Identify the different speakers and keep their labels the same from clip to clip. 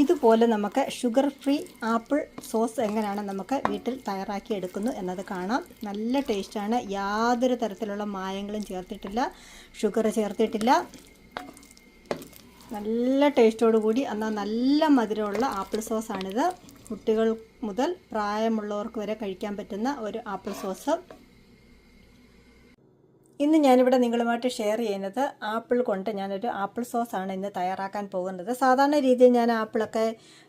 Speaker 1: ഇതുപോലെ നമുക്ക് sugar free apple sauce എങ്ങനെയാണ് നമുക്ക് വീട്ടിൽ തയ്യാറാക്കി എടുക്കുന്നു എന്നത് കാണാം. നല്ല ടേസ്റ്റാണ് യാതൊരു തരത്തിലുള്ള മായങ്ങളും ചേർത്തിട്ടില്ല. ഷുഗർ ചേർത്തിട്ടില്ല. നല്ല ടേസ്റ്റോടു കൂടി എന്നാൽ നല്ല മധുരമുള്ള ആപ്പിൾ സോസാണിത് കുട്ടികൾ മുതൽ പ്രായമുള്ളവർക്ക് വരെ കഴിക്കാൻ പറ്റുന്ന ഒരു ആപ്പിൾ സോസ് ഇന്ന് ഞാനിവിടെ നിങ്ങളുമായിട്ട് ഷെയർ ചെയ്യുന്നത് ആപ്പിൾ കൊണ്ട് ഞാനൊരു ആപ്പിൾ സോസാണ് ഇന്ന് തയ്യാറാക്കാൻ പോകുന്നത്. സാധാരണ രീതിയിൽ ഞാൻ ആപ്പിളൊക്കെ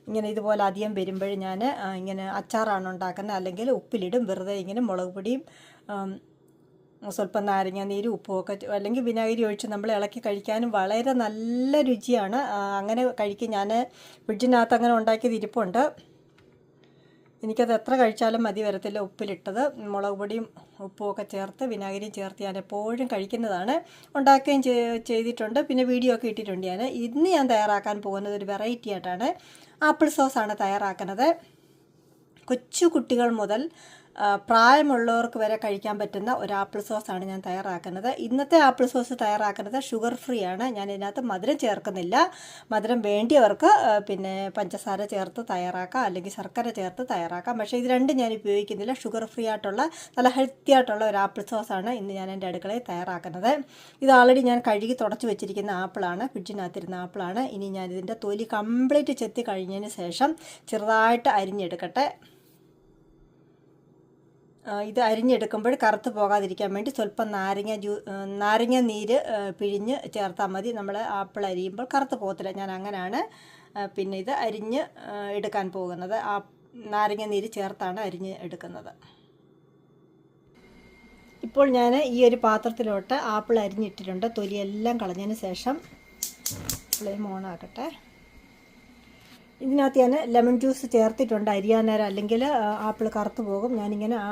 Speaker 1: ഇങ്ങനെ ഇതുപോലെ അധികം വരുമ്പോൾ ഞാൻ ഇങ്ങനെ അച്ചാറാണ് ഉണ്ടാക്കുന്നത്. അല്ലെങ്കിൽ ഉപ്പിലിടും വെറുതെ ഇങ്ങനെ മുളക് പൊടിയും സ്വല്പം നാരങ്ങ നീരും ഉപ്പും ഒക്കെ അല്ലെങ്കിൽ വിനാഗിരി ഒഴിച്ച് നമ്മൾ ഇളക്കി കഴിക്കാനും വളരെ നല്ല രുചിയാണ്. അങ്ങനെ കഴിക്കും. ഞാൻ ഫ്രിഡ്ജിനകത്ത് അങ്ങനെ ഉണ്ടാക്കിയത് ഇരിപ്പുണ്ട്. എനിക്കത് എത്ര കഴിച്ചാലും മതി വരത്തില്ല. ഉപ്പിലിട്ടത് മുളക് പൊടിയും ഉപ്പും ഒക്കെ ചേർത്ത് വിനാഗിരിയും ചേർത്ത് ഞാൻ എപ്പോഴും കഴിക്കുന്നതാണ്. ഉണ്ടാക്കുകയും ചെയ്തിട്ടുണ്ട്. പിന്നെ വീഡിയോ ഒക്കെ ഇട്ടിട്ടുണ്ട് ഞാൻ. ഇന്ന് ഞാൻ തയ്യാറാക്കാൻ പോകുന്നത് ഒരു വെറൈറ്റി ആയിട്ടാണ്. ആപ്പിൾ സോസാണ് തയ്യാറാക്കുന്നത്. കൊച്ചു കുട്ടികൾ മുതൽ പ്രായമുള്ളവർക്ക് വരെ കഴിക്കാൻ പറ്റുന്ന ഒരു ആപ്പിൾ സോസ് ആണ് ഞാൻ തയ്യാറാക്കുന്നത്. ഇന്നത്തെ ആപ്പിൾ സോസ് തയ്യാറാക്കുന്നത് ഷുഗർ ഫ്രീ ആണ്. ഞാൻ ഇതിനകത്ത് മധുരം ചേർക്കുന്നില്ല. മധുരം വേണ്ടിയവർക്ക് പിന്നെ പഞ്ചസാര ചേർത്ത് തയ്യാറാക്കാം അല്ലെങ്കിൽ ശർക്കര ചേർത്ത് തയ്യാറാക്കാം. പക്ഷേ ഇത് രണ്ടും ഞാൻ ഉപയോഗിക്കുന്നില്ല. ഷുഗർ ഫ്രീ ആയിട്ടുള്ള നല്ല ഹെൽത്തി ആയിട്ടുള്ള ഒരു ആപ്പിൾ സോസ് ആണ് ഇന്ന് ഞാൻ എന്റെ അടുക്കളയിൽ തയ്യാറാക്കുന്നത്. ഇത് ആൾറെഡി ഞാൻ കഴുകി തുടച്ച് വെച്ചിരിക്കുന്ന ആപ്പിളാണ് ഫ്രിഡ്ജിനകത്തിരുന്ന ആപ്പിളാണ് ഇനി ഞാൻ ഇതിന്റെ തൊലി കംപ്ലീറ്റ് ചെത്തി കഴിഞ്ഞതിന് ശേഷം ചെറുതായിട്ട് അരിഞ്ഞെടുക്കട്ടെ. ഇത് അരിഞ്ഞെടുക്കുമ്പോൾ കറുത്ത് പോകാതിരിക്കാൻ വേണ്ടി സ്വല്പം നാരങ്ങ ജ്യൂ നാരങ്ങ നീര് പിഴിഞ്ഞ് ചേർത്താൽ മതി. നമ്മൾ ആപ്പിൾ അരിയുമ്പോൾ കറുത്ത് പോകത്തില്ല. ഞാൻ അങ്ങനെയാണ് പിന്നെ ഇത് അരിഞ്ഞ് എടുക്കാൻ പോകുന്നത്. ആ നാരങ്ങ നീര് ചേർത്താണ് അരിഞ്ഞ് എടുക്കുന്നത്. ഇപ്പോൾ ഞാൻ ഈ ഒരു പാത്രത്തിലോട്ട് ആപ്പിൾ അരിഞ്ഞിട്ടിട്ടുണ്ട്. തൊലിയെല്ലാം കളഞ്ഞതിന് ശേഷം ഫ്ലെയിം ഓൺ ആക്കട്ടെ. ഇതിനകത്ത് ഞാൻ ലെമൺ ജ്യൂസ് ചേർത്തിട്ടുണ്ട് അരിയാൻ നേരം അല്ലെങ്കിൽ ആപ്പിൾ കറുത്ത് പോകും. ഞാനിങ്ങനെ ആ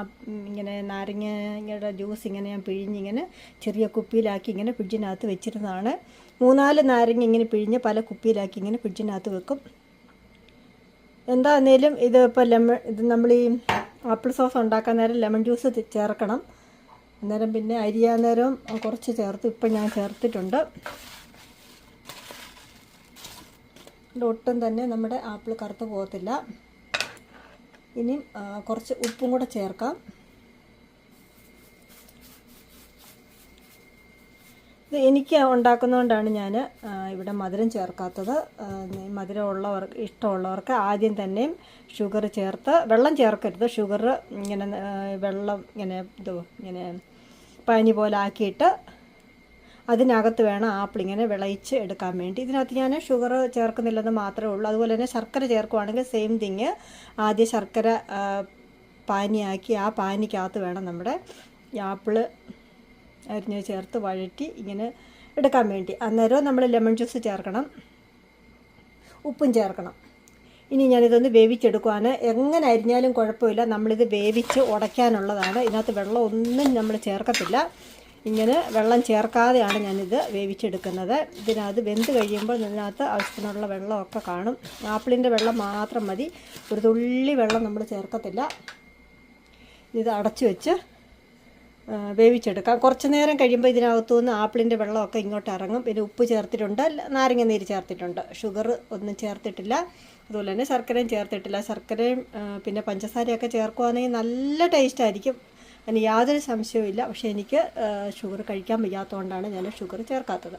Speaker 1: ഇങ്ങനെ നാരങ്ങയുടെ ജ്യൂസ് ഇങ്ങനെ ഞാൻ പിഴിഞ്ഞിങ്ങനെ ചെറിയ കുപ്പിയിലാക്കി ഇങ്ങനെ ഫ്രിഡ്ജിനകത്ത് വെച്ചിരുന്നതാണ്. മൂന്നാൽ നാരങ്ങ ഇങ്ങനെ പിഴിഞ്ഞ് പല കുപ്പിയിലാക്കി ഇങ്ങനെ ഫ്രിഡ്ജിനകത്ത് വെക്കും. എന്താന്നേലും ഇത് ഇപ്പോൾ ലെമൺ ഇത് നമ്മൾ ഈ ആപ്പിൾ സോസ് ഉണ്ടാക്കാൻ നേരം ലെമൺ ജ്യൂസ് ചേർക്കണം. അന്നേരം പിന്നെ അരിയാൻ നേരം കുറച്ച് ചേർത്ത് ഇപ്പം ഞാൻ ചേർത്തിട്ടുണ്ട് ഇത് ഒട്ടും തന്നെ നമ്മുടെ ആപ്പിൾ കറുത്ത് പോകത്തില്ല. ഇനിയും കുറച്ച് ഉപ്പും കൂടെ ചേർക്കാം. ഇത് എനിക്ക് ഉണ്ടാക്കുന്നതുകൊണ്ടാണ് ഞാൻ ഇവിടെ മധുരം ചേർക്കാത്തത്. മധുരം ഉള്ളവർക്ക് ഇഷ്ടമുള്ളവർക്ക് ആദ്യം തന്നെയും ഷുഗർ ചേർത്ത് വെള്ളം ചേർക്കരുത്. ഷുഗർ ഇങ്ങനെ വെള്ളം ഇങ്ങനെ ഇത് ഇങ്ങനെ പനി പോലെ ആക്കിയിട്ട് അതിനകത്ത് വേണം ആപ്പിൾ ഇങ്ങനെ വിളയിച്ച് എടുക്കാൻ വേണ്ടി. ഇതിനകത്ത് ഞാൻ ഷുഗർ ചേർക്കുന്നില്ലെന്ന് മാത്രമേ ഉള്ളൂ. അതുപോലെ തന്നെ ശർക്കര ചേർക്കുവാണെങ്കിൽ സെയിം തിങ് ആദ്യം ശർക്കര പാനിയാക്കി ആ പാനിക്കകത്ത് വേണം നമ്മുടെ ആപ്പിൾ അരിഞ്ഞ് ചേർത്ത് വഴറ്റി ഇങ്ങനെ എടുക്കാൻ വേണ്ടി. അന്നേരം നമ്മൾ ലെമൺ ജ്യൂസ് ചേർക്കണം. ഉപ്പും ചേർക്കണം. ഇനി ഞാനിതൊന്ന് വേവിച്ചെടുക്കുവാണ്. എങ്ങനെ അരിഞ്ഞാലും കുഴപ്പമില്ല. നമ്മളിത് വേവിച്ച് ഉടയ്ക്കാനുള്ളതാണ്. ഇതിനകത്ത് വെള്ളം ഒന്നും നമ്മൾ ചേർക്കത്തില്ല. ഇങ്ങനെ വെള്ളം ചേർക്കാതെയാണ് ഞാനിത് വേവിച്ചെടുക്കുന്നത്. ഇതിനകത്ത് വെന്ത് കഴിയുമ്പോൾ ഇതിനകത്ത് ആവശ്യത്തിനുള്ള വെള്ളമൊക്കെ കാണും. ആപ്പിളിന്റെ വെള്ളം മാത്രം മതി. ഒരു തുള്ളി വെള്ളം നമ്മൾ ചേർക്കത്തില്ല. ഇത് അടച്ചു വെച്ച് വേവിച്ചെടുക്കാം. കുറച്ച് നേരം കഴിയുമ്പോൾ ഇതിനകത്തു നിന്ന് ആപ്പിളിന്റെ വെള്ളമൊക്കെ ഇങ്ങോട്ട് ഇറങ്ങും. പിന്നെ ഉപ്പ് ചേർത്തിട്ടുണ്ട്. നാരങ്ങ നീര് ചേർത്തിട്ടുണ്ട്. ഷുഗർ ഒന്നും ചേർത്തിട്ടില്ല. അതുപോലെ തന്നെ ശർക്കരയും ചേർത്തിട്ടില്ല. ശർക്കരയും പിന്നെ പഞ്ചസാരയൊക്കെ ചേർക്കുവാണെങ്കിൽ നല്ല ടേസ്റ്റ് ആയിരിക്കും. അതിന് യാതൊരു സംശയവും ഇല്ല. പക്ഷേ എനിക്ക് ഷുഗർ കഴിക്കാൻ വയ്യാത്തതുകൊണ്ടാണ് ഞാൻ ഷുഗർ ചേർക്കാത്തത്.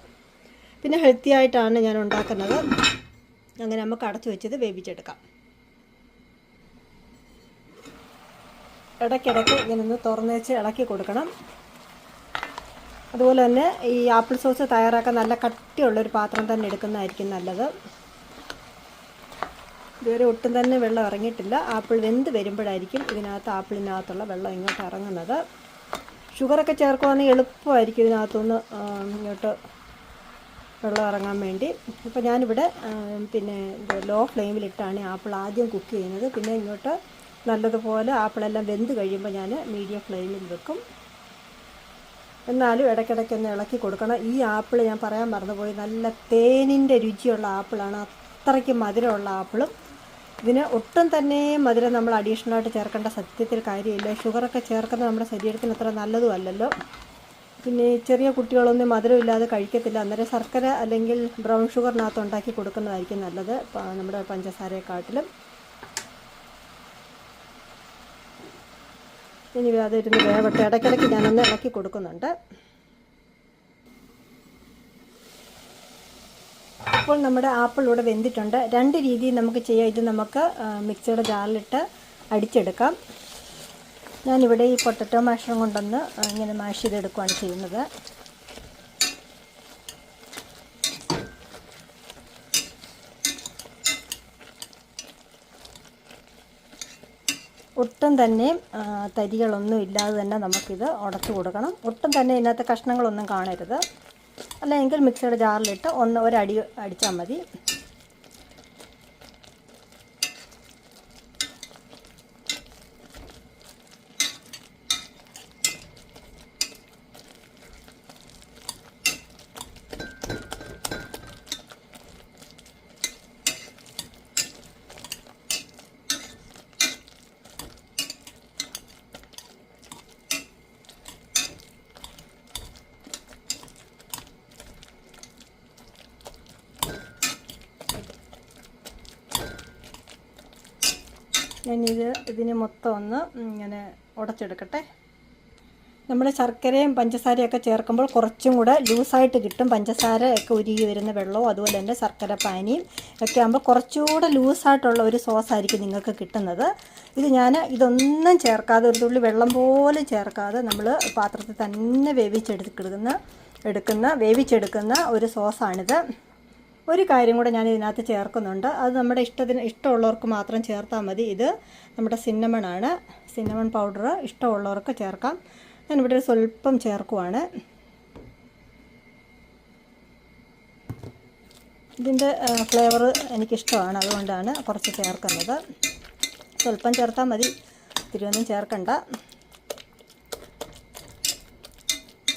Speaker 1: പിന്നെ ഹെൽത്തി ആയിട്ടാണ് ഞാൻ ഉണ്ടാക്കുന്നത്. അങ്ങനെ നമുക്ക് അടച്ചു വെച്ചത് വേവിച്ചെടുക്കാം. ഇടയ്ക്കിടയ്ക്ക് ഇങ്ങനെ ഒന്ന് തുറന്ന് വെച്ച് ഇളക്കി കൊടുക്കണം. അതുപോലെ തന്നെ ഈ ആപ്പിൾ സോസ് തയ്യാറാക്കാൻ നല്ല കട്ടിയുള്ളൊരു പാത്രം തന്നെ എടുക്കുന്നതായിരിക്കും നല്ലത്. ഇതുവരെ ഒട്ടും തന്നെ വെള്ളം ഇറങ്ങിയിട്ടില്ല. ആപ്പിൾ വെന്ത് വരുമ്പോഴായിരിക്കും ഇതിനകത്ത് ആപ്പിളിനകത്തുള്ള വെള്ളം ഇങ്ങോട്ട് ഇറങ്ങുന്നത്. ഷുഗറൊക്കെ ചേർക്കുവാണെങ്കിൽ എളുപ്പമായിരിക്കും ഇതിനകത്തുനിന്ന് ഇങ്ങോട്ട് വെള്ളം ഇറങ്ങാൻ വേണ്ടി. ഇപ്പോൾ ഞാനിവിടെ പിന്നെ ലോ ഫ്ലെയിമിലിട്ടാണ് ആപ്പിൾ ആദ്യം കുക്ക് ചെയ്യുന്നത്. പിന്നെ ഇങ്ങോട്ട് നല്ലതുപോലെ ആപ്പിളെല്ലാം വെന്ത് കഴിയുമ്പോൾ ഞാൻ മീഡിയം ഫ്ലെയിമിൽ വെക്കും. എന്നാലും ഇടയ്ക്കിടയ്ക്ക് ഒന്ന് ഇളക്കി കൊടുക്കണം. ഈ ആപ്പിൾ ഞാൻ പറയാൻ മറന്നുപോയി. നല്ല തേനിന്റെ രുചിയുള്ള ആപ്പിളാണ്. അത്രയ്ക്ക് മധുരമുള്ള ആപ്പിളും ഇതിന് ഒട്ടും തന്നെ മധുരം നമ്മൾ അഡീഷണലായിട്ട് ചേർക്കേണ്ട സത്യത്തിൽ കാര്യമില്ല. ഷുഗറൊക്കെ ചേർക്കുന്നത് നമ്മുടെ ശരീരത്തിന് അത്ര നല്ലതും അല്ലല്ലോ. പിന്നെ ചെറിയ കുട്ടികളൊന്നും മധുരമില്ലാതെ കഴിക്കത്തില്ല. അന്നേരം ശർക്കര അല്ലെങ്കിൽ ബ്രൗൺ ഷുഗറിനകത്ത് ഉണ്ടാക്കി കൊടുക്കുന്നതായിരിക്കും നല്ലത്. നമ്മുടെ പഞ്ചസാരയെക്കാട്ടിലും. ഇനി അതിരുന്ന് വേവട്ടെ. ഇടയ്ക്കിടയ്ക്ക് ഞാനൊന്ന് ഇളക്കി കൊടുക്കുന്നുണ്ട്. അപ്പോൾ നമ്മുടെ ആപ്പിൾ ഇവിടെ വെന്തിട്ടുണ്ട്. രണ്ട് രീതിയിൽ നമുക്ക് ചെയ്യാം. ഇത് നമുക്ക് മിക്സിയുടെ ജാറിലിട്ട് അടിച്ചെടുക്കാം. ഞാനിവിടെ ഈ പൊട്ടറ്റോ മാഷറും കൊണ്ടൊന്ന് ഇങ്ങനെ മാഷ് ചെയ്തെടുക്കുകയാണ് ചെയ്യുന്നത്. ഒട്ടും തന്നെ തരികളൊന്നും ഇല്ലാതെ തന്നെ നമുക്കിത് ഉടച്ചു കൊടുക്കണം. ഒട്ടും തന്നെ ഇതിനകത്ത് കഷ്ണങ്ങളൊന്നും കാണരുത്. അല്ലെങ്കിൽ മിക്സിയുടെ ജാറിലിട്ട് ഒന്ന് ഒരടി അടിച്ചാൽ മതി. ഞാനിത് ഇതിന് മൊത്തം ഒന്ന് ഇങ്ങനെ ഉടച്ചെടുക്കട്ടെ. നമ്മൾ ശർക്കരയും പഞ്ചസാരയൊക്കെ ചേർക്കുമ്പോൾ കുറച്ചും കൂടെ ലൂസായിട്ട് കിട്ടും. പഞ്ചസാര ഒക്കെ ഉരുകി വരുന്ന വെള്ളവും അതുപോലെ തന്നെ ശർക്കര പാനിയും ഒക്കെ ആകുമ്പോൾ കുറച്ചുകൂടെ ലൂസായിട്ടുള്ള ഒരു സോസായിരിക്കും നിങ്ങൾക്ക് കിട്ടുന്നത്. ഇത് ഞാൻ ഇതൊന്നും ചേർക്കാതെ ഒരു തുള്ളി വെള്ളം പോലെ ചേർക്കാതെ നമ്മൾ പാത്രത്തിൽ തന്നെ വേവിച്ചെടുക്കുന്ന എടുക്കുന്ന വേവിച്ചെടുക്കുന്ന ഒരു സോസാണിത്. ഒരു കാര്യം കൂടെ ഞാൻ ഇതിനകത്ത് ചേർക്കുന്നുണ്ട്. അത് നമ്മുടെ ഇഷ്ടത്തിന് ഇഷ്ടമുള്ളവർക്ക് മാത്രം ചേർത്താൽ മതി. ഇത് നമ്മുടെ സിന്നമണാണ്. സിന്നമൺ പൗഡർ ഇഷ്ടമുള്ളവർക്ക് ചേർക്കാം. ഞാനിവിടെ ഒരു സ്വല്പം ചേർക്കുവാണ്. ഇതിന്റെ ഫ്ലേവർ എനിക്കിഷ്ടമാണ്. അതുകൊണ്ടാണ് കുറച്ച് ചേർക്കുന്നത്. സ്വല്പം ചേർത്താൽ മതി. തിരുവൊന്നും ചേർക്കണ്ട.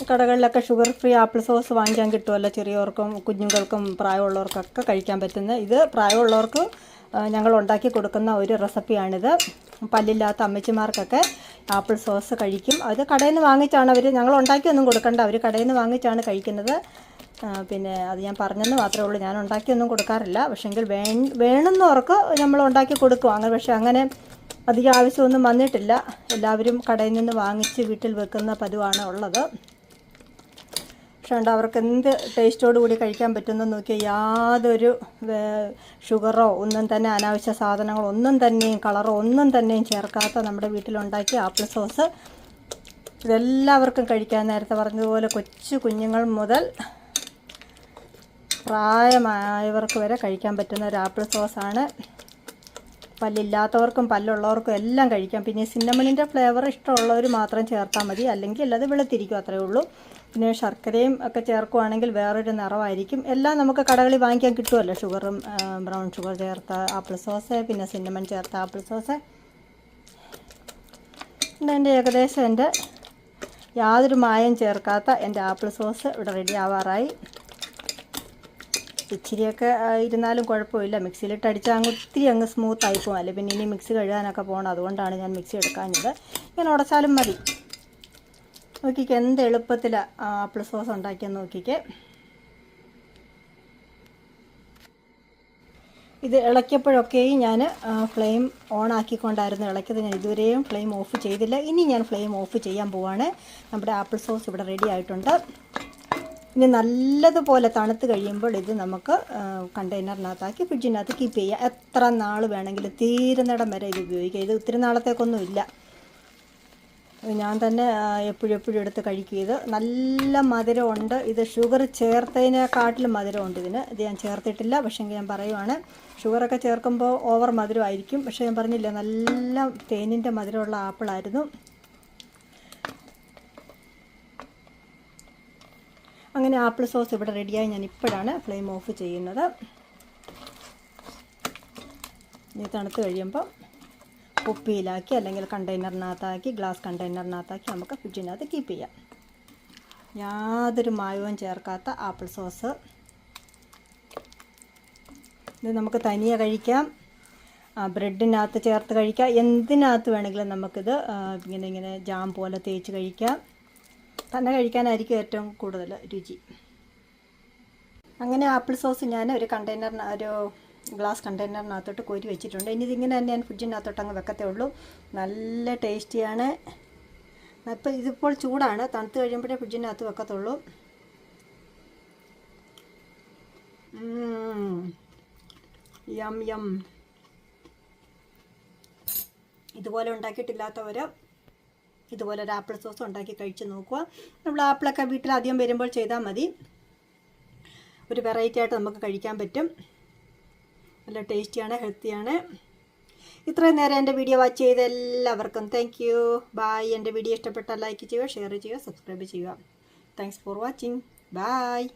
Speaker 1: കടകളിലൊക്കെ ഷുഗർ ഫ്രീ ആപ്പിൾ സോസ് വാങ്ങിക്കാൻ കിട്ടുമല്ലോ ചെറിയവർക്കും കുഞ്ഞുങ്ങൾക്കും പ്രായമുള്ളവർക്കൊക്കെ കഴിക്കാൻ പറ്റുന്ന. ഇത് പ്രായമുള്ളവർക്ക് ഞങ്ങൾ ഉണ്ടാക്കി കൊടുക്കുന്ന ഒരു റെസിപ്പിയാണിത് പല്ലില്ലാത്ത അമ്മച്ചിമാർക്കൊക്കെ ആപ്പിൾ സോസ് കഴിക്കും. അത് കടയിൽ നിന്ന് വാങ്ങിച്ചാണ് അവർ ഞങ്ങൾ ഉണ്ടാക്കിയൊന്നും കൊടുക്കണ്ട. അവർ കടയിൽ നിന്ന് വാങ്ങിച്ചാണ് കഴിക്കുന്നത്. പിന്നെ അത് ഞാൻ പറഞ്ഞെന്ന് മാത്രമേ ഉള്ളൂ. ഞാൻ ഉണ്ടാക്കിയൊന്നും കൊടുക്കാറില്ല. പക്ഷെങ്കിൽ വേ വേണമെന്നവർക്ക് നമ്മൾ ഉണ്ടാക്കി കൊടുക്കും. അങ്ങനെ പക്ഷെ അങ്ങനെ അധികം ആവശ്യമൊന്നും വന്നിട്ടില്ല. എല്ലാവരും കടയിൽ നിന്ന് വാങ്ങിച്ച് വീട്ടിൽ വെക്കുന്ന പതിവാണ് ഉള്ളത്. പക്ഷേ ഉണ്ട് അവർക്ക് എന്ത് ടേസ്റ്റോട് കൂടി കഴിക്കാൻ പറ്റുമെന്ന് നോക്കിയാൽ യാതൊരു ഷുഗറോ ഒന്നും തന്നെ അനാവശ്യ സാധനങ്ങളോ ഒന്നും തന്നെയും കളറോ ഒന്നും തന്നെയും ചേർക്കാത്ത നമ്മുടെ വീട്ടിലുണ്ടാക്കിയ ആപ്പിൾ സോസ് ഇതെല്ലാവർക്കും കഴിക്കാൻ നേരത്തെ പറഞ്ഞതുപോലെ കൊച്ചു കുഞ്ഞുങ്ങൾ മുതൽ പ്രായമായവർക്ക് വരെ കഴിക്കാൻ പറ്റുന്ന ഒരു ആപ്പിൾ സോസാണ് പല്ലില്ലാത്തവർക്കും പല്ലുള്ളവർക്കും എല്ലാം കഴിക്കാം. പിന്നെ സിന്നമണിന്റെ ഫ്ലേവർ ഇഷ്ടമുള്ളവർ മാത്രം ചേർത്താൽ മതി. അല്ലെങ്കിൽ അത് വെളുത്തിരിക്കും അത്രയേ ഉള്ളൂ. പിന്നെ ശർക്കരയും ഒക്കെ ചേർക്കുവാണെങ്കിൽ വേറൊരു നിറവായിരിക്കും എല്ലാം നമുക്ക് കടകളിൽ വാങ്ങിക്കാൻ കിട്ടുമല്ലോ ഷുഗറും ബ്രൗൺ ഷുഗർ ചേർത്ത ആപ്പിൾ സോസ് പിന്നെ സിന്നമൺ ചേർത്ത ആപ്പിൾ സോസ്. എന്റെ ഏകദേശം എന്റെ യാതൊരു മായം ചേർക്കാത്ത എന്റെ ആപ്പിൾ സോസ് ഇവിടെ റെഡി ആവാറായി. ഇച്ചിരിയൊക്കെ ഇരുന്നാലും കുഴപ്പമില്ല. മിക്സിയിലിട്ട് അടിച്ചാൽ അങ്ങ് ഒത്തിരി അങ്ങ് സ്മൂത്ത് ആയി പോകും അല്ലെ പിന്നെ ഇനി മിക്സി കഴുകാനൊക്കെ പോകണം. അതുകൊണ്ടാണ് ഞാൻ മിക്സി എടുക്കാഞ്ഞത്. ഇങ്ങനെ ഉടച്ചാലും മതി. നോക്കിക്കേ എന്ത് എളുപ്പത്തിലാണ് ആപ്പിൾ സോസ് ഉണ്ടാക്കിയെന്ന് നോക്കിക്കേ. ഇത് ഇളക്കിയപ്പോഴൊക്കെയും ഞാൻ ഫ്ലെയിം ഓൺ ആക്കിക്കൊണ്ടായിരുന്നു ഇളക്കിയത്. ഞാൻ ഇതുവരെയും ഫ്ലെയിം ഓഫ് ചെയ്തില്ല. ഇനി ഞാൻ ഫ്ലെയിം ഓഫ് ചെയ്യാൻ പോവാണ്. നമ്മുടെ ആപ്പിൾ സോസ് ഇവിടെ റെഡി ആയിട്ടുണ്ട്. ഇനി നല്ലതുപോലെ തണുത്ത് കഴിയുമ്പോൾ ഇത് നമുക്ക് കണ്ടെയ്നറിനകത്താക്കി ഫ്രിഡ്ജിനകത്ത് കീപ്പ് ചെയ്യാം. എത്ര നാൾ വേണമെങ്കിലും തീരുന്നിടം വരെ ഇത് ഉപയോഗിക്കാം. ഇത് ഒത്തിരി നാളത്തേക്കൊന്നും ഇല്ല ഞാൻ തന്നെ എപ്പോഴും എപ്പോഴും എടുത്ത് കഴിക്കും ഇത്. നല്ല മധുരമുണ്ട്. ഇത് ഷുഗർ ചേർത്തതിനെക്കാട്ടിലും മധുരമുണ്ട് ഇതിന്. ഇത് ഞാൻ ചേർത്തിട്ടില്ല പക്ഷേ ഞാൻ പറയുവാണ്. ഷുഗറൊക്കെ ചേർക്കുമ്പോൾ ഓവർ മധുരമായിരിക്കും. പക്ഷേ ഞാൻ പറഞ്ഞില്ല നല്ല തേനിന്റെ മധുരമുള്ള ആപ്പിളായിരുന്നു. അങ്ങനെ ആപ്പിൾ സോസ് ഇവിടെ റെഡിയായി. ഞാൻ ഇപ്പോഴാണ് ഫ്ലെയിം ഓഫ് ചെയ്യുന്നത്. ഇനി തണുത്ത് കഴിയുമ്പോൾ കുപ്പിയിലാക്കി അല്ലെങ്കിൽ കണ്ടെയ്നറിനകത്താക്കി ഗ്ലാസ് കണ്ടെയ്നറിനകത്താക്കി നമുക്ക് ഫ്രിഡ്ജിനകത്ത് കീപ്പ് ചെയ്യാം. യാതൊരു മായവും ചേർക്കാത്ത ആപ്പിൾ സോസ് ഇത് നമുക്ക് തനിയെ കഴിക്കാം. ബ്രെഡിനകത്ത് ചേർത്ത് കഴിക്കാം. എന്തിനകത്ത് വേണമെങ്കിലും നമുക്കിത് ഇങ്ങനെ ഇങ്ങനെ ജാം പോലെ തേച്ച് കഴിക്കാം. തന്നെ കഴിക്കാനായിരിക്കും ഏറ്റവും കൂടുതൽ രുചി. അങ്ങനെ ആപ്പിൾ സോസ് ഞാൻ ഒരു കണ്ടെയ്നറിന് ഒരു ഗ്ലാസ് കണ്ടെയ്നറിനകത്തോട്ട് കോരി വെച്ചിട്ടുണ്ട്. ഇനി ഇതിങ്ങനെ തന്നെ ഞാൻ ഫ്രിഡ്ജിനകത്തോട്ട് അങ്ങ് വെക്കത്തേ ഉള്ളൂ. നല്ല ടേസ്റ്റിയാണ് അപ്പോൾ ഇതിപ്പോൾ ചൂടാണ്. തണുത്ത് കഴിയുമ്പോഴേ ഫ്രിഡ്ജിനകത്ത് വെക്കത്തുള്ളൂ. യം യം ഇതുപോലെ ഉണ്ടാക്കിയിട്ടില്ലാത്തവർ ഇതുപോലെ ഒരു ആപ്പിൾ സോസ് ഉണ്ടാക്കി കഴിച്ച് നോക്കുക. നമ്മൾ ആപ്പിളൊക്കെ വീട്ടിൽ ആദ്യം വരുമ്പോൾ ചെയ്താൽ മതി. ഒരു വെറൈറ്റി ആയിട്ട് നമുക്ക് കഴിക്കാൻ പറ്റും. നല്ല ടേസ്റ്റിയാണ് ഹെൽത്തിയാണ്. ഇത്രയും നേരം എന്റെ വീഡിയോ വാച്ച് ചെയ്ത എല്ലാവർക്കും താങ്ക് യു ബായ് എന്റെ വീഡിയോ ഇഷ്ടപ്പെട്ടാൽ ലൈക്ക് ചെയ്യുക ഷെയർ ചെയ്യുക സബ്സ്ക്രൈബ് ചെയ്യുക. Thanks for watching bye